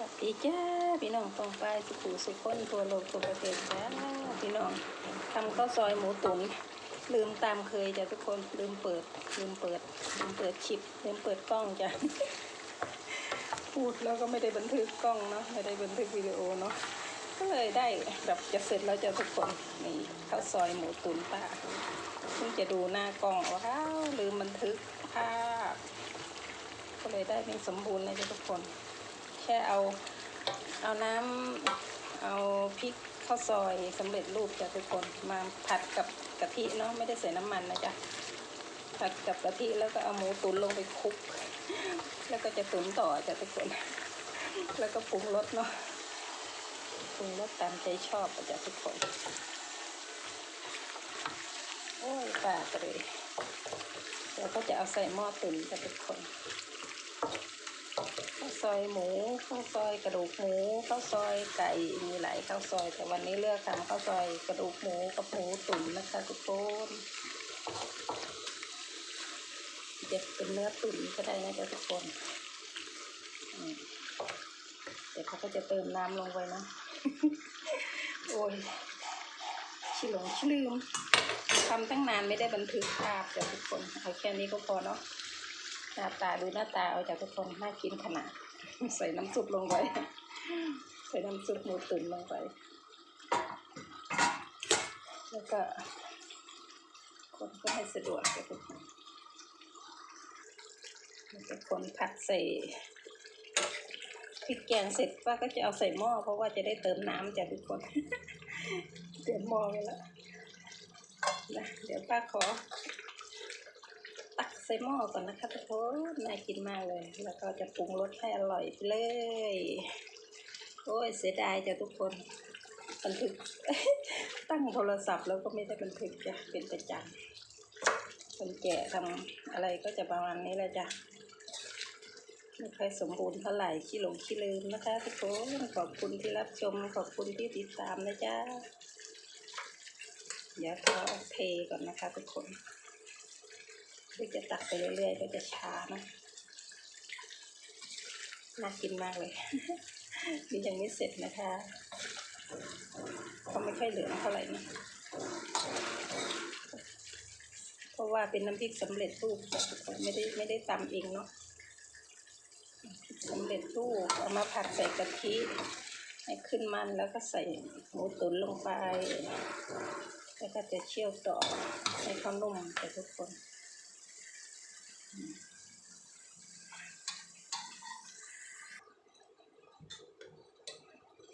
สวัสดีจ้าพี่น้องตองไปสุขุสุขคนทั่วโลกทั่วประเทศจ้าพี่น้องทำข้าวซอยหมูตุ๋นลืมตามเคยจ้ะทุกคนลืมเปิด ลืมเปิดลืมเปิดชิปลืมเปิดกล้องจ้ะพูดแล้วก็ไม่ได้บันทึกกล้องเนาะไม่ได้บันทึกวิดีโอเนาะก็เลยได้แบบจะเสร็จแล้วจ้ะทุกคนนี่ข้าวซอยหมูตุ๋นป้าเพิ่งจะดูหน้ากล้องว้าวลืมบันทึกภาพก็เลยได้ไม่สมบูรณ์เลยจ้ะทุกคน ค่เอาเอาน้ำเอาพริกข้าวซอยสำเร็จรูปจ้ะทุกคนมาผัดกับกะทิเนาะไม่ได้ใส่น้ำมันนะจ๊ะผัดกับกะทิแล้วก็เอาหมูตุ๋นลงไปคลุก แล้วก็จะตุ๋นต่อจ้ะทุกคน แล้วก็ปรุงรสเนาะปรุงรสตามใจชอบจ้ะทุกคน โอ้ยปากเลยเดี๋ยวก็จะเอาใส่หม้อตุ๋นจ้ะทุกคนาวซอยหมูข้าวซอยกระดูกหมูข้าวซอยไก่มีหลายข้าวซอย แต่วันนี้เลือกทำข้าวซอยกระดูกหมูกับหมูตุ๋นนะคะทุกคนจะเป็นเนื้อตุ๋นก็ได้นะจ๊ะทุกคนเดี๋ยวเขาก็จะเติมน้ำลงไปนะโอ้ยชิหลงชิลืมทำตั้งนานไม่ได้บันทึกภาพจ้ะทุกคนเอาแค่นี้ก็พอเนาะ หน้าตาดูหน้าตาเอาจากทุกคนน่ากินขนาด ใส่น้ำซุปลงไป ใส่น้ำซุปหมูตุ๋นลงไป แล้วก็ คนก็ให้สะดวกกับทุกคนแล้วก็คนผัดใส่พริกแกงเสร็จป้าก็จะเอาใส่หม้อเพราะว่าจะได้เติมน้ำจากทุกคน เตรียมหม้อไว้แล้วนะเดี๋ยวป้าขอ ใส่หม้อก่อนนะคะทุกคนน่ากินมากเลย แล้วก็จะปรุงรสให้อร่อยไปเลย โอ้ยเสียดายจ้ะทุกคน บันทึก ตั้งโทรศัพท์แล้วก็ไม่ได้บันทึกจ้ะเป็นประจำคนแก่ทำอะไรก็จะประมาณนี้แหละจ้ะไม่ค่อยสมบูรณ์เท่าไหร่ขี้หลงขี้ลืมนะคะทุกคนขอบคุณที่รับชมขอบคุณที่ติดตามนะจ๊ะเดี๋ยวขอเทก่อนนะคะทุกคน คือจะตักไปเรื่อยๆก็จะช้านะน่ากินมากเลยนี่ยังไม่เสร็จนะคะเขาไม่ค่อยเหลืองเท่าไหร่นะเพราะว่าเป็นน้ำพริกสำเร็จรูปไม่ได้ไม่ได้ตำเองเนาะสำเร็จรูปเอามาผัดใส่กะทิให้ขึ้นมันแล้วก็ใส่หมูตุ๋นลงไป แล้วก็จะเคี่ยวต่อให้เขานุ่มแต่ทุกคน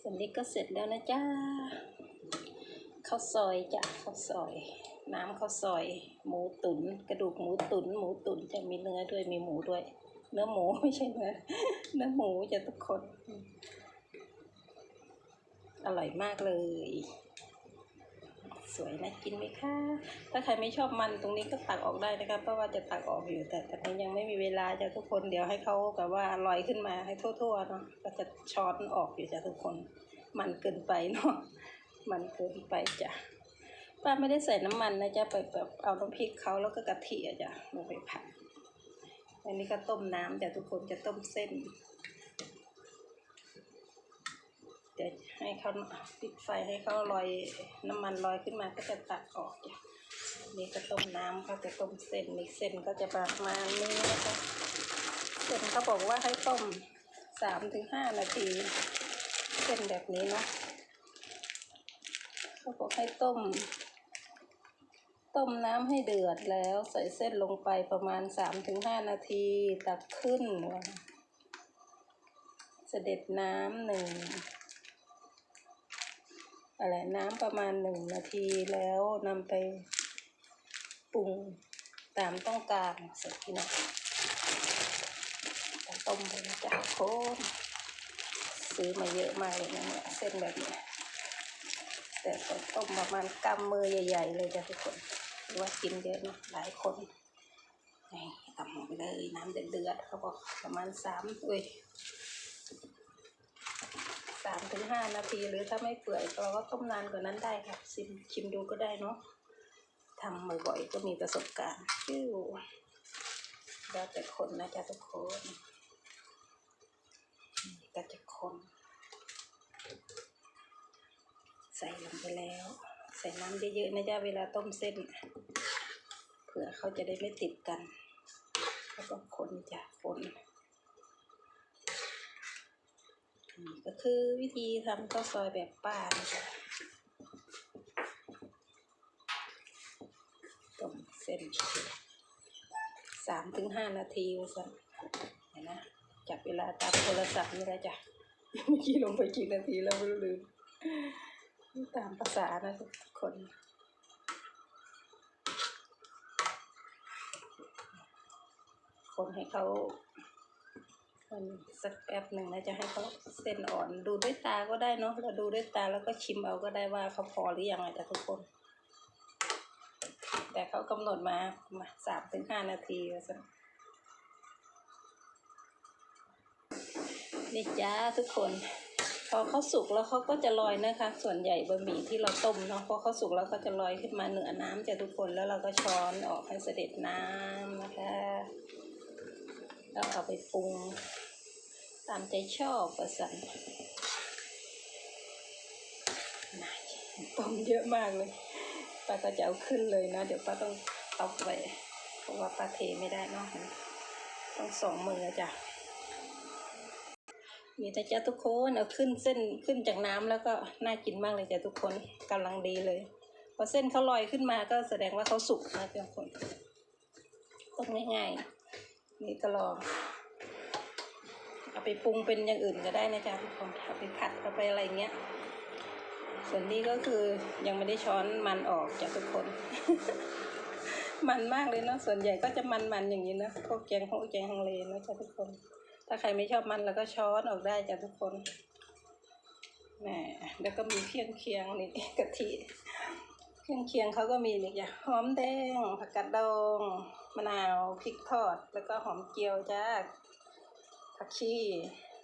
ส่วนนี้ก็เสร็จแล้วนะจ้าข้าวซอยจ้ะข้าวซอย น้ำข้าวซอย หมูตุนกระดูกหมูตุนหมูตุ๋นจะมีเนื้อด้วยมีหมูด้วย เนื้อหมูไม่ใช่เนื้อเนื้อหมูจะทุกคน อร่อยมากเลย สวยนะกินไหมคะถ้าใครไม่ชอบมันตรงนี้ก็ตักออกได้นะคะเพราะว่าจะตักออกอยู่แต่ตอนนี้ยังไม่มีเวลาจะทุกคนเดี๋ยวให้เขาแบบว่าลอยขึ้นมาให้ทั่วๆเนาะก็จะช้อนออกอยู่จ้ะทุกคน มันเกินไปเนาะมันเกินไปจ้ะป้าไม่ได้ใส่น้ำมันนะจ๊ะไปแบบเอาน้ำพริกเขาแล้วก็กะทิอะจ้ะลงไปผัดอันนี้ก็ต้มน้ำจ้ะทุกคนจะต้มเส้น เดี๋ยวให้เขาปิดไฟให้เขาลอยน้ำมันลอยขึ้นมาก็จะตักออกจ้ะนี่ก็ต้มน้ำเขาจะต้มเส้นนี่เส้นก็จะประมาณนี้นะคะเส้นเขาบอกว่าให้ต้มสามถึงห้านาที เส้นแบบนี้เนาะเขาบอกให้ต้ม ต้มน้ำให้เดือดแล้วใส่เส้นลงไปประมาณสามถึงห้านาทีตักขึ้นเสด็จน้ำหนึ่ง อะไรน้ำประมาณหนึ่งนาทีแล้วนำไปปรุงตามต้องการเสร็จที่นะต้มไปนะจ๊ะโคนซื้อมาเยอะมากเลยนะเนี่ยเส้นแบบนี้แต่ก็ต้มประมาณกำมือใหญ่ๆเลยจ้ะทุกคนหรือว่ากินเยอะเนอะหลายคนนี่ทำลงไปเลยน้ำเดือดๆเขาบอกประมาณสามอุ้ย ถึงห้านาที หรือถ้าไม่เปื่อยเราก็ต้มนานกว่านั้นได้ค่ะชิมชิมดูก็ได้เนาะทำบ่อยๆก็มีประสบการณ์ชิวแล้วแต่คนนะจ๊ะทุกคนก็จะคคน ใส่ลงไปแล้ว ใส่น้ำเยอะๆนะจ๊ะเวลาต้มเส้น เผื่อเขาจะได้ไม่ติดกัน แล้วก็คนจ้ะคนนี่ ก็คือวิธีทำข้าวซอยแบบป้านะจ๊ะต้มเส้นสามถึงห้านาทีว่าสันเห็นนะจับเวลาตามโทรศัพท์นี่แหละจ้ะเมื่อกี้ลงไปกี่นาทีแล้วไม่รู้ลืมตามภาษานะทุกคนคนให้เขา มันสักแป๊บหนึ่งนะจะให้เขาเส้นอ่อน ดูด้วยตาก็ได้เนาะเราดูด้วยตาแล้วก็ชิมเอาก็ได้ว่าเขาพอหรือยังไงแต่ทุกคน แต่เขากำหนดมามาสามถึงห้านาทีสันนี่จ้าทุกคน พอเขาสุกแล้วเขาก็จะลอยนะคะ ส่วนใหญ่บะหมี่ที่เราต้มเนาะพอเขาสุกแล้วเขาจะลอยขึ้นมาเหนือน้ำจ้ะทุกคนแล้วเราก็ช้อนออกให้เสด็จน้ำนะคะแล้วเอาไปปรุงามใจชอบประสันน่าต้มเยอะมากเลย ป้าก็จะเอาขึ้นเลยนะ เดี๋ยวป้าต้องตอกไว้เพราะว่าป้าเทไม่ได้เนาะต้องสองมือจ้ะมีแต่จ้าทุกคนเอาขึ้นเส้นขึ้นจากน้ำแล้วก็น่ากินมากเลยจ้ะทุกคนกำลังดีเลยพอเส้นเขาลอยขึ้นมาก็แสดงว่าเขาสุกนะจ้ะทุกคนต้มง่ายๆนี่ก็ลอ เอาไปปรุงเป็นอย่างอื่นก็ได้นะจ๊ะทุกคนเอาไปผัดเอาไปอะไรเงี้ย ส่วนนี้ก็คือยังไม่ได้ช้อนมันออกจากทุกคน มันมากเลยเนาะส่วนใหญ่ก็จะมันๆอย่างนี้นะพวกแกงพวกแกงฮังเลนะจ๊ะทุกคน ถ้าใครไม่ชอบมันเราก็ช้อนออกได้จ้ะทุกคนแหมแล้วก็มีเครื่องเคียงนี่กะทิเครื่องเคียงเขาก็มีนี่จ้ะหอมแดงผักกาดดองมะนาวพริกทอด แล้วก็หอมเจียวจ้า ผักชี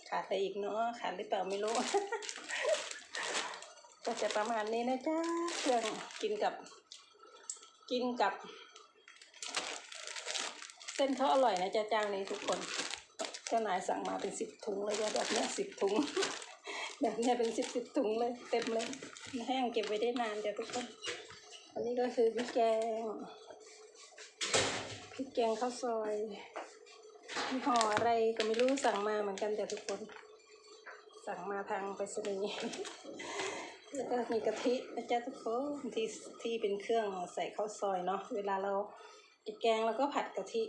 ขาดอะไรอีกเนาะขาดหรือเปล่าไม่รู้ ก็จะประมาณนี้นะจ๊ะเครื่องกินกับ กินกับ เส้นเขาอร่อยนะจ๊ะจ้านี้ทุกคนเจ้านายสั่งมาเป็นสิบถุงเลยจ้ะแบบนี้สิบถุง แบบนี้เป็นสิบสิบถุงเลย เต็มเลยแห้งเก็บไว้ได้นานจ้ะทุกคน อันนี้ก็คือพริกแกงพริกแกงข้าวซอย มีห่ออะไรก็ไม่รู้สั่งมาเหมือนกันจ้ะทุกคน สั่งมาทางไปรษณีย์แล้วก็มีกะทินะจ๊ะทุกคนที่ที่เป็นเครื่องใส่ข้าวซอยเนาะเวลาเรากินแกงเราก็ผัดกะทิ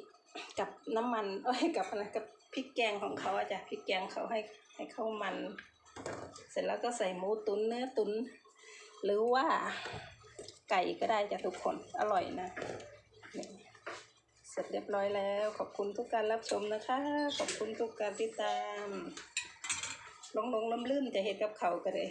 กับน้ำมันเอ้ยกับอะไรกับพริกแกงของเขาอะจ้ะพริกแกงเขาให้ให้เข้ามัน เสร็จแล้วก็ใส่หมูตุนเนื้อตุนหรือว่าไก่ก็ได้จ้ะทุกคนอร่อยนะ เสร็จเรียบร้อยแล้ว ขอบคุณทุกการรับชมนะคะ ขอบคุณทุกการติดตามลงลงล้มลื่นจะเห็ดกับเขาวก็เลย